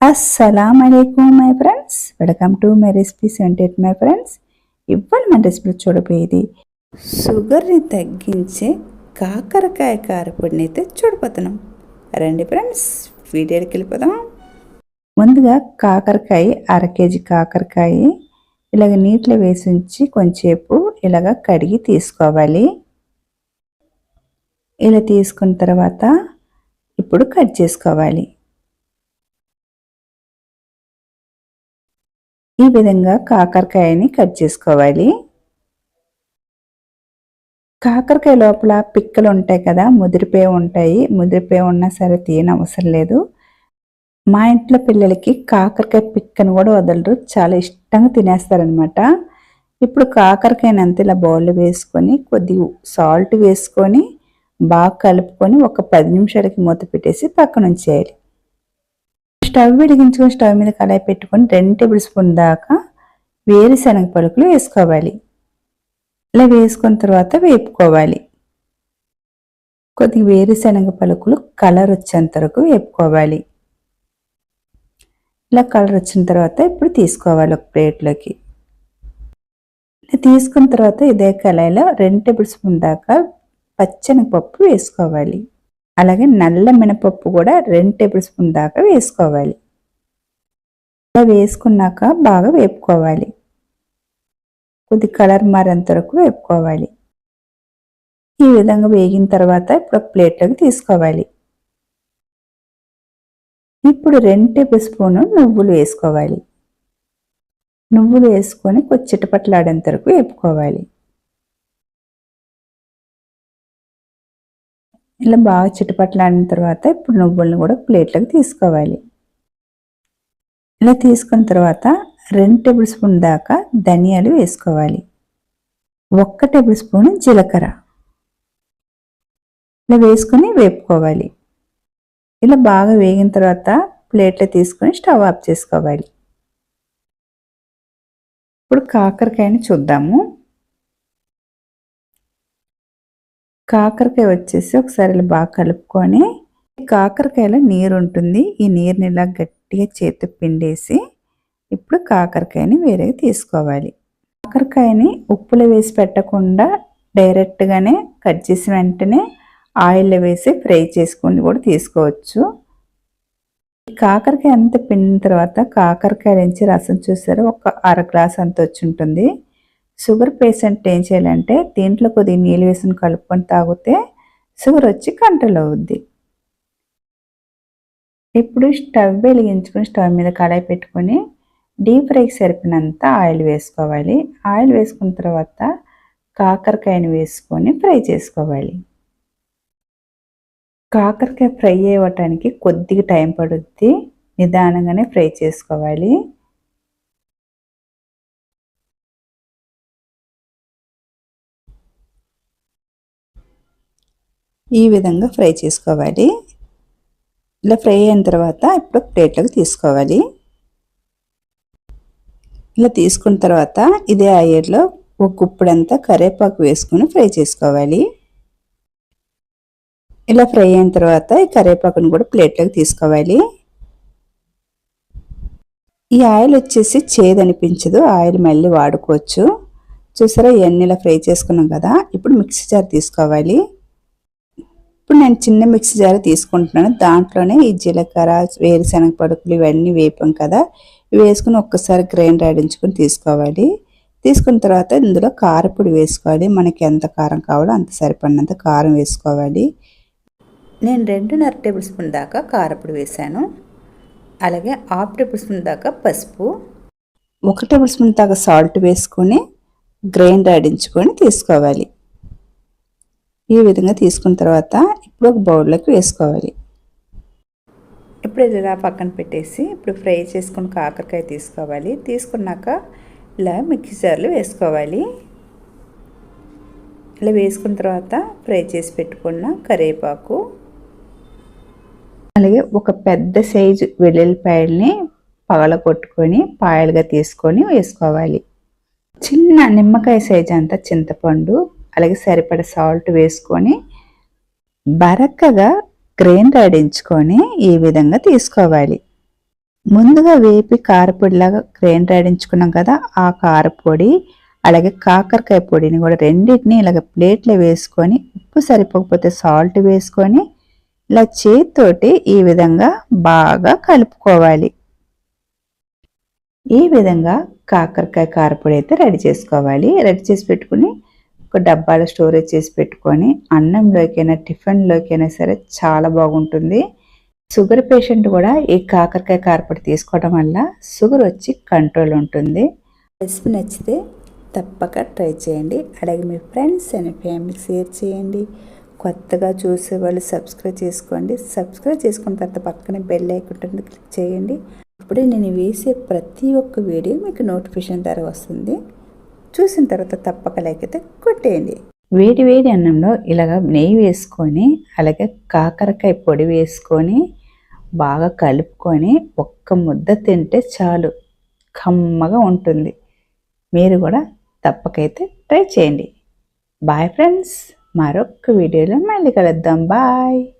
అస్సలం అయికం my friends welcome to my recipe scented my friends ఇవాళ మన రెసిపీ చూడబోయేది షుగర్ని తగ్గించే కాకరకాయ కారపొడిని అయితే చూడబోతున్నాం. రండి ఫ్రెండ్స్ వీడియోకి వెళ్ళిపోదాం. ముందుగా కాకరకాయ అర కేజీ కాకరకాయ ఇలాగ నీటిలో వేసి ఉంచి కొంచెంసేపు ఇలాగ కడిగి తీసుకోవాలి. ఇలా తీసుకున్న తర్వాత ఇప్పుడు కట్ చేసుకోవాలి. ఈ విధంగా కాకరకాయని కట్ చేసుకోవాలి. కాకరకాయ లోపల పిక్కలు ఉంటాయి కదా ముదిరిపోయి ఉంటాయి. ముదిరిపోయి ఉన్నా సరే తీయని అవసరం లేదు. మా ఇంట్లో పిల్లలకి కాకరకాయ పిక్కను కూడా వదలరు. చాలా ఇష్టంగా తినేస్తారనమాట ఇప్పుడు కాకరకాయని అంత ఇలా బౌల్లో వేసుకొని కొద్ది సాల్ట్ వేసుకొని బాగా కలుపుకొని ఒక పది నిమిషాలకి మూత పెట్టేసి పక్కన ఉంచేయాలి స్టవ్ వెలిగించుకొని స్టవ్ మీద కళాయి పెట్టుకొని రెండు టేబుల్ స్పూన్ దాకా వేరుశనగ పలుకులు వేసుకోవాలి. ఇలా వేసుకున్న తర్వాత వేపుకోవాలి. కొద్దిగా వేరుశనగ పలుకులు కలర్ వచ్చేంత వరకు వేపుకోవాలి. ఇలా కలర్ వచ్చిన తర్వాత ఇప్పుడు తీసుకోవాలి ఒక ప్లేట్లోకి. తీసుకున్న తర్వాత ఇదే కళాయిలో రెండు టేబుల్ స్పూన్ దాకా పచ్చనగపప్పు వేసుకోవాలి. అలాగే నల్ల మినపప్పు కూడా రెండు టేబుల్ స్పూన్ దాకా వేసుకోవాలి. ఇలా వేసుకున్నాక బాగా వేపుకోవాలి. కొద్ది కలర్ మారేంత వరకు వేపుకోవాలి. ఈ విధంగా వేగిన తర్వాత ఇప్పుడు ప్లేట్లోకి తీసుకోవాలి. ఇప్పుడు రెండు టేబుల్ స్పూన్ నువ్వులు వేసుకోవాలి. నువ్వులు వేసుకొని కొద్ది చిటపట్లాడేంత వరకు వేపుకోవాలి. ఇలా బాగా చిటపట్లాడిన తర్వాత ఇప్పుడు నువ్వులను కూడా ప్లేట్లోకి తీసుకోవాలి. ఇలా తీసుకున్న తర్వాత రెండు టేబుల్ స్పూన్ దాకా ధనియాలు వేసుకోవాలి. ఒక్క టేబుల్ స్పూన్ జీలకర్ర. ఇలా వేసుకొని వేపుకోవాలి. ఇలా బాగా వేగిన తర్వాత ప్లేట్లో తీసుకొని స్టవ్ ఆఫ్ చేసుకోవాలి. ఇప్పుడు కాకరకాయని చూద్దాము. కాకరకాయ వచ్చేసి ఒకసారి ఇలా బాగా కలుపుకొని కాకరకాయలో నీరు ఉంటుంది. ఈ నీరుని ఇలా గట్టిగా చేతి పిండేసి ఇప్పుడు కాకరకాయని వేరేగా తీసుకోవాలి. కాకరకాయని ఉప్పులో వేసి పెట్టకుండా డైరెక్ట్గానే కట్ చేసి వెంటనే ఆయిల్లో వేసి ఫ్రై చేసుకొని కూడా తీసుకోవచ్చు. కాకరకాయ అంత పిండిన తర్వాత కాకరకాయ నుంచి రసం చూసారు? ఒక అర గ్లాస్ అంత వచ్చి ఉంటుంది. షుగర్ పేషెంట్ ఏం చేయాలంటే దీంట్లో కొద్దిగా నీళ్ళు వేసుకుని కలుపుకొని తాగితే షుగర్ వచ్చి కంట్రోల్ అవుద్ది. ఇప్పుడు స్టవ్ వెలిగించుకొని స్టవ్ మీద కడాయి పెట్టుకొని డీప్ ఫ్రైకి సరిపినంత ఆయిల్ వేసుకోవాలి. ఆయిల్ వేసుకున్న తర్వాత కాకరకాయని వేసుకొని ఫ్రై చేసుకోవాలి. కాకరకాయ ఫ్రై అవ్వటానికి కొద్దిగా టైం పడుద్ది. నిదానంగానే ఫ్రై చేసుకోవాలి. ఈ విధంగా ఫ్రై చేసుకోవాలి. ఇలా ఫ్రై అయిన తర్వాత ఇప్పుడు ప్లేట్లోకి తీసుకోవాలి. ఇలా తీసుకున్న తర్వాత ఇదే ఆయిల్లో ఒక గుప్పుడంతా కరివేపాకు వేసుకుని ఫ్రై చేసుకోవాలి. ఇలా ఫ్రై అయిన తర్వాత ఈ కరివేపాకును కూడా ప్లేట్లోకి తీసుకోవాలి. ఈ ఆయిల్ వచ్చేసి చేదు అనిపించదు ఆయిల్ మళ్ళీ వాడుకోవచ్చు. చూసారా ఇవన్నీ ఇలా ఫ్రై చేసుకున్నాం కదా ఇప్పుడు మిక్సీ జార్ తీసుకోవాలి. ఇప్పుడు నేను చిన్న మిక్సీ జార్ తీసుకుంటున్నాను. దాంట్లోనే ఈ జీలకర్ర వేరుశనగ పడుకులు ఇవన్నీ వేపాం కదా. ఇవి వేసుకుని ఒక్కసారి గ్రైండర్ ఆడించుకొని తీసుకోవాలి. తీసుకున్న తర్వాత ఇందులో కారపొడి వేసుకోవాలి. మనకి ఎంత కారం కావాలో అంత సరిపడినంత కారం వేసుకోవాలి. నేను రెండున్నర టేబుల్ స్పూన్ దాకా కారపొడి వేశాను అలాగే హాఫ్ టేబుల్ స్పూన్ దాకా పసుపు. ఒక టేబుల్ స్పూన్ దాకా సాల్ట్ వేసుకొని గ్రైండ్ ఆడించుకొని తీసుకోవాలి. ఈ విధంగా తీసుకున్న తర్వాత ఇప్పుడు ఒక బౌల్లోకి వేసుకోవాలి. ఇప్పుడు ఇలా పక్కన పెట్టేసి ఇప్పుడు ఫ్రై చేసుకున్న కాకరకాయ తీసుకోవాలి. తీసుకున్నాక ఇలా మిక్సర్లు వేసుకోవాలి. ఇలా వేసుకున్న తర్వాత ఫ్రై చేసి పెట్టుకున్న కరివేపాకు అలాగే ఒక పెద్ద సైజు వెల్లుల్లిపాయల్ని పగల కొట్టుకొని పాయలుగా తీసుకొని వేసుకోవాలి. చిన్న నిమ్మకాయ సైజు అంతా చింతపండు అలాగే సరిపడ సాల్ట్ వేసుకొని బరక్కగా గ్రైండ్ ఆడించుకొని ఈ విధంగా తీసుకోవాలి. ముందుగా వేపి కారపొడిలాగా గ్రైండర్ ఆడించుకున్నాం కదా ఆ కారపొడి అలాగే కాకరకాయ పొడిని కూడా రెండింటిని ఇలాగ ప్లేట్లో వేసుకొని ఉప్పు సరిపోకపోతే సాల్ట్ వేసుకొని ఇలా చేతితోటి ఈ విధంగా బాగా కలుపుకోవాలి. ఈ విధంగా కాకరకాయ కారపొడి అయితే రెడీ చేసుకోవాలి. రెడీ చేసి పెట్టుకుని ఒక డబ్బాలో స్టోరేజ్ చేసి పెట్టుకొని అన్నంలోకైనా టిఫిన్లోకైనా సరే చాలా బాగుంటుంది. షుగర్ పేషెంట్ కూడా ఈ కాకరకాయ కార్పొడి తీసుకోవడం వల్ల షుగర్ వచ్చి కంట్రోల్ ఉంటుంది. రెసిపీ నచ్చితే తప్పక ట్రై చేయండి. అలాగే మీ ఫ్రెండ్స్ అండ్ ఫ్యామిలీకి షేర్ చేయండి. కొత్తగా చూసే వాళ్ళు సబ్స్క్రైబ్ చేసుకోండి. సబ్స్క్రైబ్ చేసుకున్న తర్వాత పక్కన బెల్ ఐకుంటుంది క్లిక్ చేయండి. అప్పుడే నేను వేసే ప్రతి ఒక్క వీడియో మీకు నోటిఫికేషన్ ద్వారా వస్తుంది. చూసిన తర్వాత తప్పక లేకపోతే కొట్టేయండి. వేడి వేడి అన్నంలో ఇలాగ నెయ్యి వేసుకొని అలాగే కాకరకాయ పొడి వేసుకొని బాగా కలుపుకొని ఒక్క ముద్ద తింటే చాలు. కమ్మగా ఉంటుంది. మీరు కూడా తప్పకైతే ట్రై చేయండి. బాయ్ ఫ్రెండ్స్ మరొక వీడియోలో మళ్ళీ కలుద్దాం. బాయ్.